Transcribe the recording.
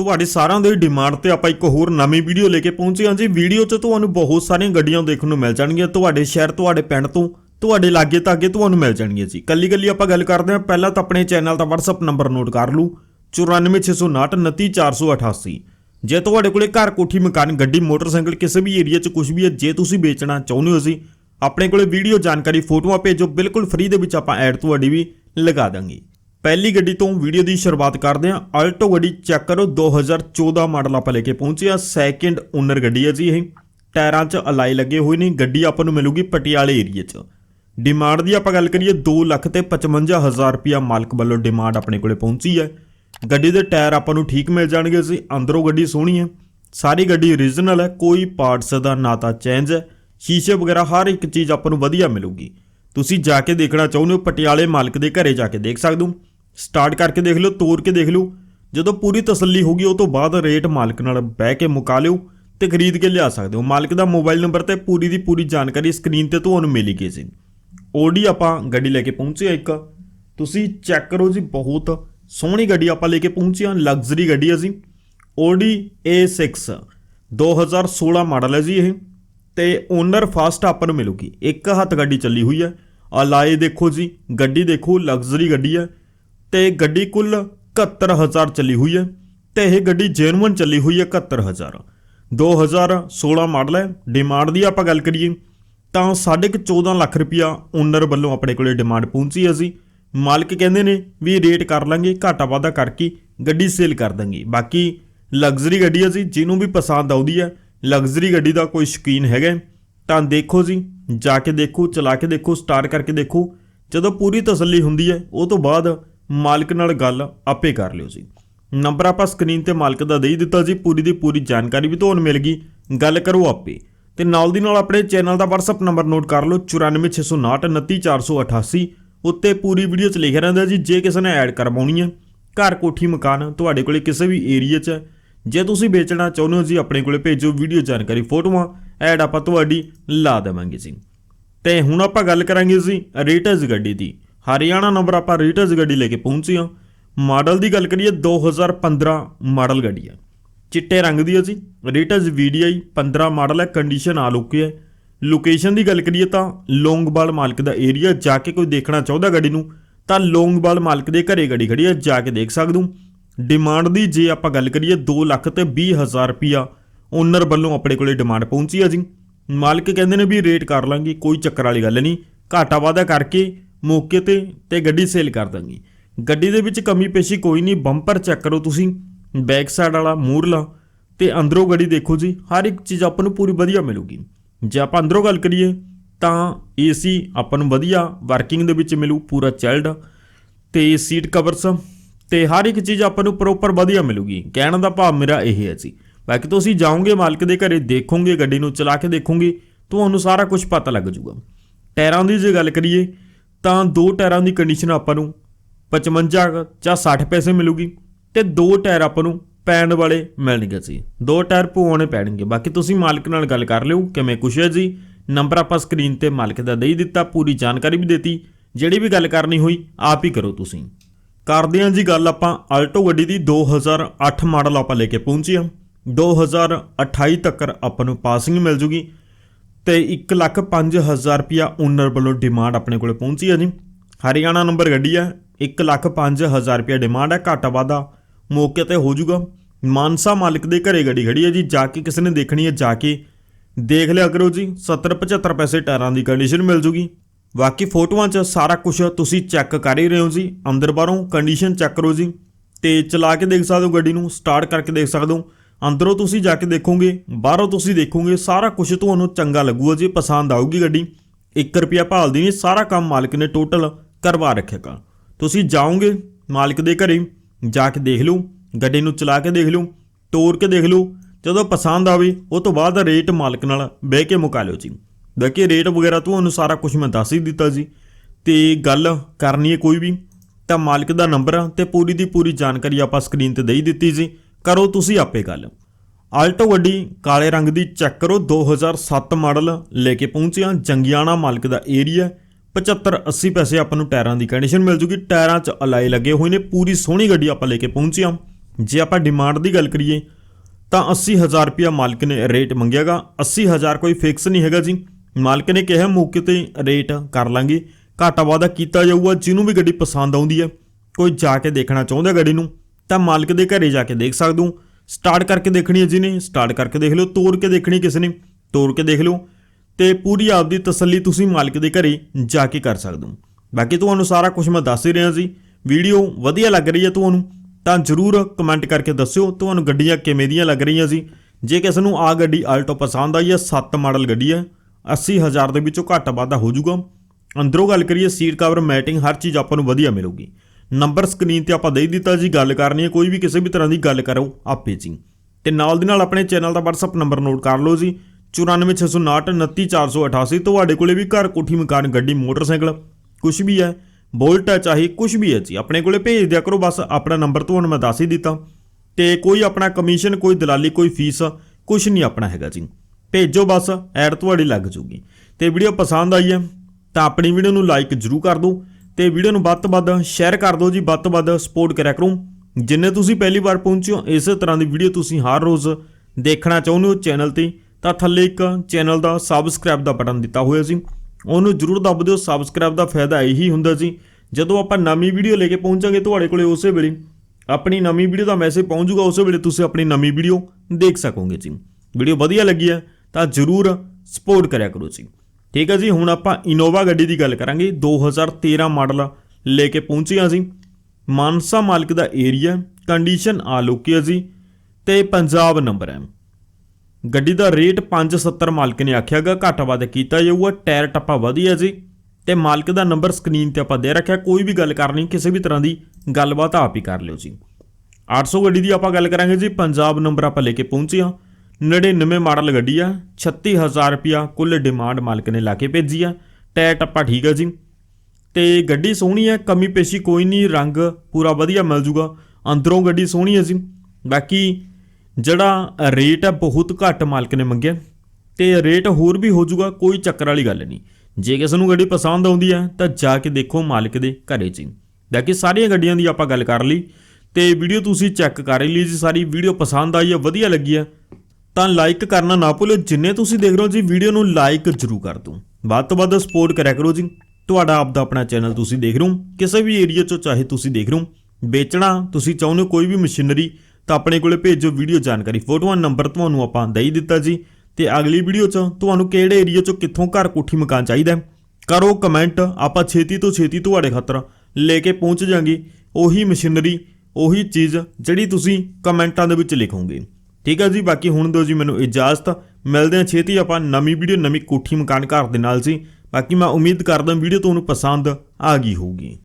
ਤੁਹਾਡੇ ਸਾਰਿਆਂ ਦੀ ਡਿਮਾਂਡ ਤੇ ਆਪਾਂ ਇੱਕ ਹੋਰ ਨਵੀਂ ਵੀਡੀਓ ਲੈ ਕੇ ਪਹੁੰਚੇ ਹਾਂ ਜੀ। ਵੀਡੀਓ 'ਚ ਤੁਹਾਨੂੰ ਬਹੁਤ ਸਾਰੀਆਂ ਗੱਡੀਆਂ ਦੇਖਣ ਨੂੰ ਮਿਲ ਜਾਣਗੀਆਂ। ਤੁਹਾਡੇ ਸ਼ਹਿਰ, ਤੁਹਾਡੇ ਪਿੰਡ ਤੋਂ ਤੁਹਾਡੇ ਲਾਗੇ ਤਾਗੇ ਤੁਹਾਨੂੰ ਮਿਲ ਜਾਣਗੀਆਂ ਜੀ। ਕੱਲੀ ਕੱਲੀ ਆਪਾਂ ਗੱਲ ਕਰਦੇ ਹਾਂ। ਪਹਿਲਾਂ ਤਾਂ ਆਪਣੇ ਚੈਨਲ ਦਾ WhatsApp ਨੰਬਰ ਨੋਟ ਕਰ ਲਓ। 9469299488 ਜੇ ਤੁਹਾਡੇ ਕੋਲੇ ਘਰ ਕੋਠੀ, ਮਕਾਨ, ਗੱਡੀ, ਮੋਟਰਸਾਈਕਲ, ਕਿਸੇ ਵੀ ਏਰੀਆ 'ਚ ਕੁਝ ਵੀ ਹੈ, ਜੇ ਤੁਸੀਂ ਵੇਚਣਾ ਚਾਹੁੰਦੇ ਹੋ ਜੀ, ਆਪਣੇ ਕੋਲੇ ਵੀਡੀਓ ਜਾਣਕਾਰੀ, ਫੋਟੋਆਂ ਭੇਜੋ। ਬਿਲਕੁਲ ਫ੍ਰੀ ਦੇ ਵਿੱਚ ਆਪਾਂ ਐਡ ਤੁਹਾਡੀ ਵੀ ਲਗਾ ਦਾਂਗੇ। ਪਹਿਲੀ ਗੱਡੀ ਤੋਂ ਵੀਡੀਓ ਦੀ ਸ਼ੁਰੂਆਤ ਕਰਦੇ ਹਾਂ। ਆਲਟੋ ਗੱਡੀ ਚੈੱਕ ਕਰੋ 2014 ਮਾਡਲ ਆਪਾਂ ਲੈ ਕੇ ਪਹੁੰਚੇ ਆ ਸੈਕਿੰਡ ਓਨਰ ਗੱਡੀ ਹੈ ਜੀ ਇਹ। ਟਾਇਰਾਂ 'ਚ ਅਲਾਈ ਲੱਗੇ ਹੋਏ ਨੇ। ਗੱਡੀ ਆਪਾਂ ਨੂੰ ਮਿਲੂਗੀ ਪਟਿਆਲੇ ਏਰੀਆ 'ਚ। ਡਿਮਾਂਡ ਦੀ ਆਪਾਂ ਗੱਲ ਕਰੀਏ 2 ਲੱਖ ਤੇ 55000 ਰੁਪਿਆ ਮਾਲਕ ਵੱਲੋਂ ਡਿਮਾਂਡ ਆਪਣੇ ਕੋਲੇ ਪਹੁੰਚੀ ਹੈ। ਗੱਡੀ ਦੇ ਟਾਇਰ ਆਪਾਂ ਨੂੰ ਠੀਕ ਮਿਲ ਜਾਣਗੇ ਜੀ। ਅੰਦਰੋਂ ਗੱਡੀ ਸੋਹਣੀ ਹੈ। ਸਾਰੀ ਗੱਡੀ ਓਰੀਜਨਲ ਹੈ। ਕੋਈ ਪਾਰਟਸ ਦਾ ਨਾ ਤਾਂ ਚੇਂਜ ਹੈ। ਸ਼ੀਸ਼ੇ ਵਗੈਰਾ ਹਰ ਇੱਕ ਚੀਜ਼ ਆਪਾਂ ਨੂੰ ਵਧੀਆ ਮਿਲੂਗੀ। ਤੁਸੀਂ ਜਾ ਕੇ ਦੇਖਣਾ ਚਾਹੁੰਦੇ ਹੋ, ਪਟਿਆਲੇ ਮਾਲਕ ਦੇ ਘਰੇ ਜਾ ਕੇ ਦੇਖ ਸਕਦੇ ਹੋ। ਸਟਾਰਟ ਕਰਕੇ ਦੇਖ ਲਓ, ਤੋੜ ਕੇ ਦੇਖ ਲਓ। ਜਦੋਂ ਪੂਰੀ ਤਸੱਲੀ ਹੋਗੀ ਉਹ ਤੋਂ ਬਾਅਦ ਰੇਟ ਮਾਲਕ ਨਾਲ ਬਹਿ ਕੇ ਮੁਕਾ ਲਿਓ ਤੇ ਖਰੀਦ ਕੇ ਲਿਆ ਸਕਦੇ ਹੋ। ਮਾਲਕ ਦਾ ਮੋਬਾਈਲ ਨੰਬਰ ਤੇ ਪੂਰੀ ਦੀ ਪੂਰੀ ਜਾਣਕਾਰੀ ਸਕਰੀਨ ਤੇ ਤੁਹਾਨੂੰ ਮਿਲੇਗੀ ਜੀ ਓਡੀ ਆਪਾਂ ਗੱਡੀ ਲੈ ਕੇ ਪਹੁੰਚੇ ਆ ਇੱਕ। ਤੁਸੀਂ ਚੈੱਕ ਕਰੋ ਜੀ, ਬਹੁਤ ਸੋਹਣੀ ਗੱਡੀ ਆਪਾਂ ਲੈ ਕੇ ਪਹੁੰਚੇ ਆ ਲਗਜ਼ਰੀ ਗੱਡੀ ਹੈ ਜੀ। ਓਡੀ A6 2016 ਮਾਡਲ ਹੈ ਜੀ ਇਹ। ਤੇ ਓਨਰ ਫਾਸਟ ਆਪਾਂ ਨੂੰ ਮਿਲੂਗੀ। ਇੱਕ ਹੱਥ ਗੱਡੀ ਚੱਲੀ ਹੋਈ ਹੈ। ਅਲਾਏ ਦੇਖੋ ਜੀ, ਗੱਡੀ ਦੇਖੋ ਲਗਜ਼ਰੀ ਗੱਡੀ ਹੈ। ਤੇ ਗੱਡੀ ਕੁੱਲ 71000 ਚੱਲੀ ਹੋਈ ਹੈ ਤੇ ਇਹ ਗੱਡੀ ਜੈਨੂਇਨ ਚੱਲੀ ਹੋਈ ਹੈ 71000 2016 ਮਾਡਲ ਹੈ ਡਿਮਾਂਡ ਦੀ ਆਪਾਂ ਗੱਲ ਕਰੀਏ, ਤਾਂ 14.5 ਲੱਖ ਰੁਪਇਆ ਓਨਰ ਵੱਲੋਂ ਆਪਣੇ ਕੋਲੇ ਡਿਮਾਂਡ ਪਹੁੰਚੀ ਹੈ ਜੀ। ਮਾਲਕ ਕਹਿੰਦੇ ਨੇ ਵੀ ਰੇਟ ਕਰ ਲਾਂਗੇ, ਘਾਟਾ ਵਾਧਾ ਕਰਕੇ ਗੱਡੀ ਸੇਲ ਕਰ ਦਾਂਗੇ। ਬਾਕੀ ਲਗਜ਼ਰੀ ਗੱਡੀ ਹੈ ਜੀ, ਜਿਹਨੂੰ ਵੀ ਪਸੰਦ ਆਉਂਦੀ ਹੈ ਲਗਜ਼ਰੀ ਗੱਡੀ ਦਾ ਕੋਈ ਸ਼ੌਕੀਨ ਹੈਗਾ ਤਾਂ ਦੇਖੋ ਜੀ, ਜਾ ਕੇ ਦੇਖੋ, ਚਲਾ ਕੇ ਦੇਖੋ ਸਟਾਰਟ ਕਰਕੇ ਦੇਖੋ। ਜਦੋਂ ਪੂਰੀ ਤਸੱਲੀ ਹੁੰਦੀ ਹੈ, ਉਹ ਤੋਂ ਬਾਅਦ ਮਾਲਕ ਨਾਲ ਗੱਲ ਆਪੇ ਕਰ ਲਿਓ ਜੀ। ਨੰਬਰ ਆਪਾਂ ਸਕਰੀਨ ਤੇ ਮਾਲਕ ਦਾ ਦੇ ਦਿੱਤਾ ਜੀ। ਪੂਰੀ ਦੀ ਪੂਰੀ ਜਾਣਕਾਰੀ ਵੀ ਤੁਹਾਨੂੰ ਮਿਲ ਗਈ। ਗੱਲ ਕਰੋ ਆਪੇ। ਤੇ ਨਾਲ ਦੀ ਨਾਲ ਆਪਣੇ ਚੈਨਲ ਦਾ WhatsApp ਨੰਬਰ ਨੋਟ ਕਰ ਲਓ। 9469299488 ਉੱਤੇ ਪੂਰੀ ਵੀਡੀਓ 'ਚ ਲਿਖਿਆ ਰਹਿੰਦਾ ਜੀ, ਜੇ ਕਿਸੇ ਨੇ ਐਡ ਕਰਵਾਉਣੀ ਹੈ, ਘਰ ਕੋਠੀ ਮਕਾਨ ਤੁਹਾਡੇ ਕੋਲੇ ਕਿਸੇ ਵੀ ਏਰੀਆ 'ਚ ਹੈ, ਜੇ ਤੁਸੀਂ ਵੇਚਣਾ ਚਾਹੁੰਦੇ ਹੋ ਜੀ, ਆਪਣੇ ਕੋਲੇ ਭੇਜੋ ਵੀਡੀਓ ਜਾਣਕਾਰੀ ਫੋਟੋਆਂ ਐਡ ਆਪਾਂ ਤੁਹਾਡੀ ਲਾ ਦੇਵਾਂਗੇ ਜੀ। ਤੇ ਹੁਣ ਆਪਾਂ ਗੱਲ ਕਰਾਂਗੇ ਜੀ, ਰੀਟਸ ਗੱਡੀ ਦੀ। ਹਰਿਆਣਾ ਨੰਬਰ ਆਪਾਂ ਰੀਟਸ ਗੱਡੀ ਲੈ ਕੇ ਪਹੁੰਚੇ ਹਾਂ। ਮਾਡਲ ਦੀ ਗੱਲ ਕਰੀਏ 2015 ਮਾਡਲ ਗੱਡੀ ਹੈ ਚਿੱਟੇ ਰੰਗ ਦੀ ਹੈ ਜੀ। ਰੀਟਸ VDI 15 ਮਾਡਲ ਹੈ ਕੰਡੀਸ਼ਨ ਆ ਲੁਕੀ ਹੈ ਲੋਕੇਸ਼ਨ ਦੀ ਗੱਲ ਕਰੀਏ ਤਾਂ ਲੋਂਗਵਾਲ ਮਾਲਕ ਦਾ ਏਰੀਆ ਜਾ ਕੇ ਕੋਈ ਦੇਖਣਾ ਚਾਹੁੰਦਾ ਗੱਡੀ ਨੂੰ, ਤਾਂ ਲੋਂਗਵਾਲ ਮਾਲਕ ਦੇ ਘਰੇ ਗੱਡੀ ਖੜੀ ਹੈ ਜਾ ਕੇ ਦੇਖ ਸਕਦੇ ਹੋ। ਡਿਮਾਂਡ ਦੀ ਜੇ ਆਪਾਂ ਗੱਲ ਕਰੀਏ 2 ਲੱਖ ਤੇ 20 ਹਜ਼ਾਰ ਰੁਪਿਆ ਓਨਰ ਵੱਲੋਂ ਆਪਣੇ ਕੋਲੇ ਡਿਮਾਂਡ ਪਹੁੰਚੀ ਹੈ ਜੀ। ਮਾਲਕ ਕਹਿੰਦੇ ਨੇ ਵੀ ਰੇਟ ਕਰ ਲਾਂਗੇ, ਕੋਈ ਚੱਕਰ ਵਾਲੀ ਗੱਲ ਨਹੀਂ। ਘਾਟਾ ਵਾਧਾ ਕਰਕੇ ਮੌਕੇ ਤੇ ਤੇ ਗੱਡੀ ਸੇਲ ਕਰ ਦਾਂਗੇ। ਗੱਡੀ ਦੇ ਵਿੱਚ ਕਮੀ ਪੇਸ਼ੀ ਕੋਈ ਨਹੀਂ, ਬੰਪਰ ਚੈੱਕ ਕਰੋ ਤੁਸੀਂ, ਬੈਕ ਸਾਈਡ ਵਾਲਾ ਮੂਰਲਾ ਤੇ ਅੰਦਰੋਂ ਗੱਡੀ ਦੇਖੋ ਜੀ, ਹਰ ਇੱਕ ਚੀਜ਼ ਆਪਾਂ ਨੂੰ ਪੂਰੀ ਵਧੀਆ ਮਿਲੂਗੀ। ਜੇ ਆਪਾਂ ਅੰਦਰੋਂ ਗੱਲ ਕਰੀਏ ਤਾਂ ਏਸੀ ਆਪਾਂ ਨੂੰ ਵਧੀਆ ਵਰਕਿੰਗ ਦੇ ਵਿੱਚ ਮਿਲੂ, ਪੂਰਾ ਚੈਲਡ ਤੇ ਸੀਟ ਕਵਰਸ ਤੇ ਹਰ ਇੱਕ ਚੀਜ਼ ਆਪਾਂ ਨੂੰ ਪ੍ਰੋਪਰ ਵਧੀਆ ਮਿਲੂਗੀ। ਕਹਿਣ ਦਾ ਭਾਵ ਮੇਰਾ ਇਹ ਹੈ ਜੀ। ਬਾਕੀ ਤੁਸੀਂ ਜਾਓਗੇ ਮਾਲਕ ਦੇ ਘਰੇ, ਦੇਖੋਗੇ ਗੱਡੀ ਨੂੰ, ਚਲਾ ਕੇ ਦੇਖੋਗੇ, ਤੁਹਾਨੂੰ ਸਾਰਾ ਕੁਝ ਪਤਾ ਲੱਗ ਜਾਊਗਾ। ਟਾਇਰਾਂ ਦੀ ਜੇ ਗੱਲ ਕਰੀਏ ਤਾਂ ਦੋ ਟਾਇਰਾਂ ਦੀ ਕੰਡੀਸ਼ਨ ਆਪਾਂ ਨੂੰ 55 ਜਾਂ 60 ਪੈਸੇ ਮਿਲੂਗੀ ਤੇ ਦੋ ਟਾਇਰ ਆਪਾਂ ਨੂੰ ਪੈਣ ਵਾਲੇ ਮਿਲਣਗੇ ਸੀ। ਦੋ ਟਾਇਰ ਪਵਾਉਣੇ ਪੈਣਗੇ। ਬਾਕੀ ਤੁਸੀਂ ਮਾਲਕ ਨਾਲ ਗੱਲ ਕਰ ਲਿਓ, ਕਿਵੇਂ ਕੁਛ ਹੈ ਜੀ। ਨੰਬਰ ਆਪਾਂ ਸਕਰੀਨ ਤੇ ਮਾਲਕ ਦਾ ਦੇ ਦਿੱਤਾ, ਪੂਰੀ ਜਾਣਕਾਰੀ ਵੀ ਦਿੱਤੀ। ਜਿਹੜੀ ਵੀ ਗੱਲ ਕਰਨੀ ਹੋਈ, ਆਪ ਹੀ ਕਰੋ ਤੁਸੀਂ। ਕਰਦੇ ਹਾਂ ਜੀ ਗੱਲ ਆਪਾਂ ਆਲਟੋ ਗੱਡੀ ਦੀ। 2008 ਮਾਡਲ ਆਪਾਂ ਲੈ ਕੇ ਪਹੁੰਚੇ ਹਾਂ। 2028 ਤੱਕ ਆਪਾਂ ਨੂੰ ਪਾਸਿੰਗ ਮਿਲ ਜੂਗੀ। ਤੇ 1 ਲੱਖ 5000 ਰੁਪਿਆ ਓਨਰ ਵੱਲੋਂ ਡਿਮਾਂਡ ਆਪਣੇ ਕੋਲੇ ਪਹੁੰਚੀ ਹੈ ਜੀ। ਹਰਿਆਣਾ ਨੰਬਰ ਗੱਡੀ ਹੈ 1 ਲੱਖ 5000 ਰੁਪਿਆ ਡਿਮਾਂਡ ਹੈ, ਘਾਟਾ ਵਾਧਾ ਮੌਕੇ ਤੇ ਹੋ ਜਾਊਗਾ। ਮਾਨਸਾ ਮਾਲਕ ਦੇ ਘਰੇ ਗੱਡੀ ਖੜੀ ਹੈ ਜੀ, ਜਾ ਕੇ ਕਿਸੇ ਨੇ ਦੇਖਣੀ ਹੈ, ਜਾ ਕੇ ਦੇਖ ਲਿਆ ਕਰੋ ਜੀ। 70 75 ਪੈਸੇ ਟਾਇਰਾਂ ਦੀ ਕੰਡੀਸ਼ਨ ਮਿਲ ਜੂਗੀ। ਬਾਕੀ ਫੋਟੋਆਂ 'ਚ ਸਾਰਾ ਕੁਝ ਤੁਸੀਂ ਚੈੱਕ ਕਰ ਹੀ ਰਹੇ ਹੋ ਜੀ। ਅੰਦਰ ਬਾਹਰੋਂ ਕੰਡੀਸ਼ਨ ਚੈੱਕ ਕਰੋ ਜੀ। ਤੇ ਚਲਾ ਕੇ ਦੇਖ ਸਕਦੇ ਹੋ ਗੱਡੀ ਨੂੰ ਸਟਾਰਟ ਕਰਕੇ ਦੇਖ ਸਕਦੇ ਹੋ। ਅੰਦਰੋਂ ਤੁਸੀਂ ਜਾ ਕੇ ਦੇਖੋਗੇ, ਬਾਹਰੋਂ ਤੁਸੀਂ ਦੇਖੋਗੇ, ਸਾਰਾ ਕੁਝ ਤੁਹਾਨੂੰ ਚੰਗਾ ਲੱਗੂਗਾ, ਜੀ ਪਸੰਦ ਆਊਗੀ ਗੱਡੀ। 1 ਰੁਪਿਆ ਭਾਲਦੀ ਨਹੀਂ ਸਾਰਾ ਕੰਮ ਮਾਲਕ ਨੇ ਟੋਟਲ ਕਰਵਾ ਰੱਖਿਆਗਾ ਤੁਸੀਂ ਜਾਓਗੇ ਮਾਲਕ ਦੇ ਘਰੇ, ਜਾ ਕੇ ਦੇਖ ਲਓ, ਗੱਡੀ ਨੂੰ ਚਲਾ ਕੇ ਦੇਖ ਲਓ, ਤੋਰ ਕੇ ਦੇਖ ਲਓ, ਜਦੋਂ ਪਸੰਦ ਆਵੇ, ਉਹ ਤੋਂ ਬਾਅਦ ਰੇਟ ਮਾਲਕ ਨਾਲ ਬਹਿ ਕੇ ਮੁਕਾ ਲਿਓ ਜੀ। ਬਾਕੀ ਰੇਟ ਵਗੈਰਾ ਤੁਹਾਨੂੰ ਸਾਰਾ ਕੁਝ ਮੈਂ ਦੱਸ ਹੀ ਦਿੱਤਾ ਜੀ। ਤੇ ਗੱਲ ਕਰਨੀ ਹੈ ਕੋਈ ਵੀ, ਤਾਂ ਮਾਲਕ ਦਾ ਨੰਬਰ ਤੇ ਪੂਰੀ ਦੀ ਪੂਰੀ ਜਾਣਕਾਰੀ ਆਪਾਂ ਸਕਰੀਨ ਤੇ ਦੇ ਹੀ ਦਿੱਤੀ ਜੀ। ਕਰੋ ਤੁਸੀਂ ਆਪੇ ਗੱਲ। ਆਲਟੋ ਗੱਡੀ ਕਾਲੇ ਰੰਗ ਦੀ ਚੈੱਕ ਕਰੋ 2007 ਮਾਡਲ ਲੈ ਕੇ ਪਹੁੰਚਿਆ ਜੰਗਿਆਣਾ ਮਾਲਕ ਦਾ ਏਰੀਆ 75 80 ਪੈਸੇ ਆਪਾਂ ਨੂੰ ਟਾਇਰਾਂ ਦੀ ਕੰਡੀਸ਼ਨ ਮਿਲ ਜੂਗੀ। ਟਾਇਰਾਂ 'ਚ ਅਲਾਈ ਲੱਗੇ ਹੋਏ ਨੇ। ਪੂਰੀ ਸੋਹਣੀ ਗੱਡੀ ਆਪਾਂ ਲੈ ਕੇ ਪਹੁੰਚਿਆ ਜੇ ਆਪਾਂ ਡਿਮਾਂਡ ਦੀ ਗੱਲ ਕਰੀਏ, ਤਾਂ 80000 ਰੁਪਇਆ ਮਾਲਕ ਨੇ ਰੇਟ ਮੰਗਿਆਗਾ 80000 ਕੋਈ ਫਿਕਸ ਨਹੀਂ ਹੈਗਾ ਜੀ। ਮਾਲਕ ਨੇ ਕਿਹਾ, ਮੌਕੇ ਤੇ ਰੇਟ ਕਰ ਲਾਂਗੇ। ਘਾਟਾ ਵਾਦਾ ਕੀਤਾ ਜਾਊਗਾ। ਜਿਹਨੂੰ ਵੀ ਗੱਡੀ ਪਸੰਦ ਆਉਂਦੀ ਹੈ, ਕੋਈ ਜਾ ਕੇ ਦੇਖਣਾ ਚਾਹੁੰਦਾ ਗੱਡੀ ਨੂੰ। ਤਾਂ ਮਾਲਕ ਦੇ ਘਰੇ ਜਾ ਕੇ ਦੇਖ ਸਕਦੇ। ਹੋ ਸਟਾਰਟ ਕਰਕੇ ਦੇਖਣੀ ਹੈ ਜਿਹਨੇ ਸਟਾਰਟ ਕਰਕੇ ਦੇਖ ਲਿਓ ਤੋੜ ਕੇ ਦੇਖਣੀ ਕਿਸੇ ਨੇ। ਤੋੜ ਕੇ ਦੇਖ ਲਿਓ। ਤੇ ਪੂਰੀ ਆਪਦੀ ਤਸੱਲੀ ਤੁਸੀਂ ਮਾਲਕ ਦੇ ਘਰੇ ਜਾ ਕੇ ਕਰ ਸਕਦੇ। ਹੋ ਬਾਕੀ ਤੁਹਾਨੂੰ ਸਾਰਾ ਕੁਝ ਮੈਂ ਦੱਸ ਹੀ ਰਿਹਾ ਸੀ ਵੀਡੀਓ ਵਧੀਆ ਲੱਗ ਰਹੀ ਹੈ ਤੁਹਾਨੂੰ, ਤਾਂ ਜਰੂਰ ਕਮੈਂਟ ਕਰਕੇ ਦੱਸਿਓ। ਤੁਹਾਨੂੰ ਗੱਡੀਆਂ ਕਿਵੇਂ ਦੀਆਂ ਲੱਗ ਰਹੀਆਂ ਸੀ ਜੇ ਕਿਸੇ ਨੂੰ ਆ ਗੱਡੀ ਆਲਟੋ ਪਸੰਦ ਆਈ ਹੈ 7 ਮਾਡਲ ਗੱਡੀ ਹੈ 80000 ਦੇ ਵਿੱਚੋਂ ਘੱਟ ਵਾਧਾ ਹੋ ਜਾਊਗਾ। ਅੰਦਰੋਂ ਗੱਲ ਕਰੀਏ ਸੀਟ ਕਵਰ ਮੈਟਿੰਗ ਹਰ ਚੀਜ਼ ਆਪਾਂ ਨੂੰ ਵਧੀਆ ਮਿਲੂਗੀ। ਨੰਬਰ ਸਕਰੀਨ ਤੇ ਆਪਾਂ ਦੇ ਹੀ ਦਿੱਤਾ ਜੀ, ਗੱਲ ਕਰਨੀ ਹੈ, ਕੋਈ ਵੀ ਕਿਸੇ ਵੀ ਤਰ੍ਹਾਂ ਦੀ ਗੱਲ ਕਰੋ, ਆਪੇ ਜੀ। ਤੇ ਨਾਲ ਦੀ ਨਾਲ ਆਪਣੇ ਚੈਨਲ ਦਾ WhatsApp ਨੰਬਰ ਨੋਟ ਕਰ ਲਓ ਜੀ 9469299488 ਤੁਹਾਡੇ ਕੋਲੇ ਵੀ ਘਰ ਕੋਠੀ, ਮਕਾਨ, ਗੱਡੀ, ਮੋਟਰਸਾਈਕਲ ਕੁਝ ਵੀ ਹੈ, ਬੋਲਟ ਹੈ, ਚਾਹੇ ਕੁਝ ਵੀ ਹੈ ਜੀ, ਆਪਣੇ ਕੋਲੇ ਭੇਜ ਦਿਆ ਕਰੋ, ਬਸ ਆਪਣਾ ਨੰਬਰ ਤੁਹਾਨੂੰ ਮੈਂ ਦੱਸ ਹੀ ਦਿੱਤਾ। ਤੇ ਕੋਈ ਆਪਣਾ ਕਮਿਸ਼ਨ ਕੋਈ ਦਲਾਲੀ, ਕੋਈ ਫੀਸ ਕੁਝ ਨਹੀਂ ਆਪਣਾ ਹੈਗਾ ਜੀ। ਭੇਜੋ ਬਸ, ਐਡ ਤੁਹਾਡੀ ਲੱਗ ਜੂਗੀ। ਤੇ ਵੀਡੀਓ ਪਸੰਦ ਆਈ ਹੈ, ਤਾਂ ਆਪਣੀ ਵੀਡੀਓ ਨੂੰ ਲਾਈਕ ਜਰੂਰ ਕਰ ਦਿਓ ਤੇ ਵੀਡੀਓ ਨੂੰ ਵੱਧ ਤੋਂ ਵੱਧ ਸ਼ੇਅਰ ਕਰ ਦਿਓ ਜੀ, ਵੱਧ ਤੋਂ ਵੱਧ ਸਪੋਰਟ ਕਰਿਆ ਕਰੋ। ਜਿੰਨੇ ਤੁਸੀਂ ਪਹਿਲੀ ਵਾਰ ਪਹੁੰਚੇ ਹੋ, ਇਸੇ ਤਰ੍ਹਾਂ ਦੀ ਵੀਡੀਓ ਤੁਸੀਂ ਹਰ ਰੋਜ਼ ਦੇਖਣਾ ਚਾਹੁੰਦੇ ਹੋ ਚੈਨਲ ਤੇ, ਤਾਂ ਥੱਲੇ ਇੱਕ ਚੈਨਲ ਦਾ ਸਬਸਕ੍ਰਾਈਬ ਦਾ ਬਟਨ ਦਿੱਤਾ ਹੋਇਆ ਸੀ। ਉਹਨੂੰ ਜਰੂਰ ਦੱਬ ਦਿਓ ਸਬਸਕ੍ਰਾਈਬ ਦਾ ਫਾਇਦਾ ਇਹੀ ਹੁੰਦਾ ਸੀ। ਜਦੋਂ ਆਪਾਂ ਨਵੀਂ ਵੀਡੀਓ ਲੈ ਕੇ ਪਹੁੰਚਾਂਗੇ ਤੁਹਾਡੇ ਕੋਲੇ ਉਸੇ ਵੇਲੇ, ਆਪਣੀ ਨਵੀਂ ਵੀਡੀਓ ਦਾ ਮੈਸੇਜ ਪਹੁੰਚੂਗਾ ਉਸੇ ਵੇਲੇ ਤੁਸੀਂ ਆਪਣੀ ਨਵੀਂ ਵੀਡੀਓ ਦੇਖ ਸਕੋਗੇ ਜੀ। ਵੀਡੀਓ ਵਧੀਆ ਲੱਗੀ ਹੈ, ਤਾਂ ਜਰੂਰ ਸਪੋਰਟ ਕਰਿਆ ਕਰੋ ਜੀ। ਠੀਕ ਹੈ ਜੀ, ਹੁਣ ਆਪਾਂ ਇਨੋਵਾ ਗੱਡੀ ਦੀ ਗੱਲ ਕਰਾਂਗੇ। 2013 ਮਾਡਲ ਲੈ ਕੇ ਪਹੁੰਚੇ ਹਾਂ ਜੀ। ਮਾਨਸਾ ਮਾਲਕ ਦਾ ਏਰੀਆ ਕੰਡੀਸ਼ਨ ਆ ਲੋਕੀ ਹੈ ਜੀ ਤੇ ਪੰਜਾਬ ਨੰਬਰ ਹੈ ਗੱਡੀ ਦਾ ਰੇਟ 570 ਮਾਲਕ ਨੇ ਆਖਿਆਗਾ ਘੱਟ ਵੱਧ ਕੀਤਾ ਜਾਊਗਾ, ਟਾਇਰ ਟੱਪਾ ਵਧੀਆ ਜੀ। ਤੇ ਮਾਲਕ ਦਾ ਨੰਬਰ ਸਕਰੀਨ ਤੇ ਆਪਾਂ ਦੇ ਰੱਖਿਆ, ਕੋਈ ਵੀ ਗੱਲ ਕਰਨੀ, ਕਿਸੇ ਵੀ ਤਰ੍ਹਾਂ ਦੀ ਗੱਲਬਾਤ ਆਪ ਹੀ ਕਰ ਲਿਓ ਜੀ। 800 ਗੱਡੀ ਦੀ ਆਪਾਂ ਗੱਲ ਕਰਾਂਗੇ ਜੀ, ਪੰਜਾਬ ਨੰਬਰ ਆਪਾਂ ਲੈ ਕੇ ਪਹੁੰਚੇ ਹਾਂ। 99 ਮਾਡਲ ਗੱਡੀ ਆ 36000 ਰੁਪਿਆ ਕੁੱਲ ਡਿਮਾਂਡ ਮਾਲਕ ਨੇ ਲਾ ਕੇ ਭੇਜੀ ਆ। ਟਾਇਰ ਟੱਪਾ ਠੀਕ ਆ ਜੀ। ਤੇ ਗੱਡੀ ਸੋਹਣੀ ਹੈ ਕਮੀ ਪੇਸ਼ੀ ਕੋਈ ਨਹੀਂ, ਰੰਗ ਪੂਰਾ ਵਧੀਆ ਮਿਲ ਜੂਗਾ। ਅੰਦਰੋਂ ਗੱਡੀ ਸੋਹਣੀ ਹੈ ਜੀ। ਬਾਕੀ ਜਿਹੜਾ ਰੇਟ ਹੈ ਬਹੁਤ ਘੱਟ ਮਾਲਕ ਨੇ ਮੰਗਿਆ। ਤੇ ਰੇਟ ਹੋਰ ਵੀ ਹੋ ਜੂਗਾ, ਕੋਈ ਚੱਕਰ ਵਾਲੀ ਗੱਲ ਨਹੀਂ। ਜੇ ਕਿਸੇ ਨੂੰ ਗੱਡੀ ਪਸੰਦ ਆਉਂਦੀ ਹੈ ਤਾਂ ਜਾ ਕੇ ਦੇਖੋ ਮਾਲਕ ਦੇ ਘਰੇ 'ਚ ਬਾਕੀ ਸਾਰੀਆਂ ਗੱਡੀਆਂ ਦੀ ਆਪਾਂ ਗੱਲ ਕਰ ਲਈ। ਤੇ ਵੀਡੀਓ ਤੁਸੀਂ ਚੈੱਕ ਕਰ ਲਈ ਜੀ ਸਾਰੀ। ਵੀਡੀਓ ਪਸੰਦ ਆਈ ਹੈ ਵਧੀਆ ਲੱਗੀ ਆ ਤਾਂ ਲਾਈਕ ਕਰਨਾ ਨਾ ਭੁੱਲਿਓ। ਜਿੰਨੇ ਤੁਸੀਂ ਦੇਖ ਰਹੇ ਹੋ ਜੀ ਵੀਡੀਓ ਨੂੰ ਲਾਈਕ ਜ਼ਰੂਰ ਕਰ ਦਿਓ। ਵੱਧ ਤੋਂ ਵੱਧ ਸਪੋਰਟ ਕਰਿਆ ਕਰੋ ਜੀ। ਤੁਹਾਡਾ ਆਪਦਾ ਆਪਣਾ ਚੈਨਲ ਤੁਸੀਂ ਦੇਖ ਰਹੇ ਹੋ। ਕਿਸੇ ਵੀ ਏਰੀਆ 'ਚੋਂ ਚਾਹੇ ਤੁਸੀਂ ਦੇਖ ਰਹੇ ਹੋ। ਵੇਚਣਾ, ਤੁਸੀਂ ਚਾਹੁੰਦੇ ਹੋ ਕੋਈ ਵੀ ਮਸ਼ੀਨਰੀ ਤਾਂ ਆਪਣੇ ਕੋਲੇ ਭੇਜੋ ਵੀਡੀਓ ਜਾਣਕਾਰੀ। ਫੋਟੋਆਂ ਨੰਬਰ ਤੁਹਾਨੂੰ ਆਪਾਂ ਦੇ ਹੀ ਦਿੱਤਾ ਜੀ। ਤੇ ਅਗਲੀ ਵੀਡੀਓ 'ਚ ਤੁਹਾਨੂੰ ਕਿਹੜੇ ਏਰੀਆ 'ਚੋਂ ਕਿੱਥੋਂ ਘਰ ਕੋਠੀ ਮਕਾਨ ਚਾਹੀਦਾ ਕਰੋ ਕਮੈਂਟ ਆਪਾਂ ਛੇਤੀ ਤੋਂ ਛੇਤੀ ਤੁਹਾਡੇ ਖਾਤਰ ਲੈ ਕੇ ਪਹੁੰਚ ਜਾਾਂਗੇ। ਉਹੀ ਮਸ਼ੀਨਰੀ ਉਹੀ ਚੀਜ਼ ਜਿਹੜੀ ਤੁਸੀਂ ਕਮੈਂਟਾਂ ਦੇ ਵਿੱਚ ਲਿਖੋਗੇ। ਠੀਕ ਹੈ ਜੀ, ਬਾਕੀ ਹੁਣ ਦਿਓ ਜੀ ਮੈਨੂੰ ਇਜਾਜ਼ਤ। ਮਿਲਦੇ ਹਾਂ ਛੇਤੀ, ਆਪਾਂ ਨਵੀਂ ਵੀਡੀਓ, ਨਵੀਂ ਕੋਠੀ ਮਕਾਨ ਘਰ ਦੇ ਨਾਲ ਸੀ ਬਾਕੀ ਮੈਂ ਉਮੀਦ ਕਰਦਾ ਵੀਡੀਓ ਤੁਹਾਨੂੰ ਪਸੰਦ ਆ ਗਈ ਹੋਊਗੀ।